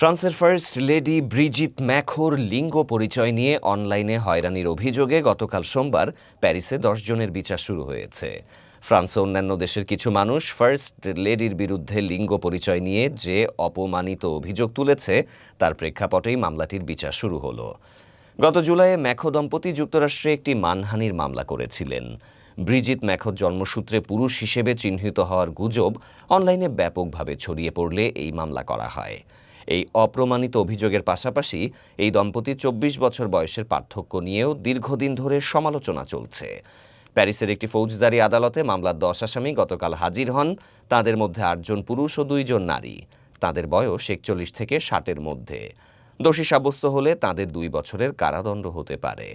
ফ্রান্সের first lady Brigitte ম্যাখোর লিঙ্গ পরিচয় নিয়ে অনলাইনে হয়রানির অভিযোগে গতকাল সোমবার প্যারিসে জনের বিচার শুরু হয়েছে। ফ্রান্স অন্যান্য দেশের কিছু মানুষ ফার্স্ট লেডির বিরুদ্ধে লিঙ্গ পরিচয় নিয়ে যে অপমানিত অভিযোগ তুলেছে, তার প্রেক্ষাপটেই মামলাটির বিচার শুরু হলো। গত জুলাইয়ে ম্যাখো দম্পতি যুক্তরাষ্ট্রে একটি মানহানির মামলা করেছিলেন। ব্রিজিত ম্যাখোর জন্মসূত্রে পুরুষ হিসেবে চিহ্নিত হওয়ার গুজব অনলাইনে ব্যাপকভাবে ছড়িয়ে পড়লে এই মামলা করা হয়। এই অপ্রমাণিত অভিযোগের পাশাপাশি এই দম্পতি চব্বিশ বছর বয়সের পার্থক্য নিয়েও দীর্ঘদিন ধরে সমালোচনা চলছে। প্যারিসের একটি ফৌজদারি আদালতে মামলার দশ আসামি গতকাল হাজির হন। তাদের মধ্যে আটজন পুরুষ ও দুইজন নারী। তাদের বয়স একচল্লিশ থেকে ষাটের মধ্যে। দোষী সাব্যস্ত হলে তাদের দুই বছরের কারাদণ্ড হতে পারে।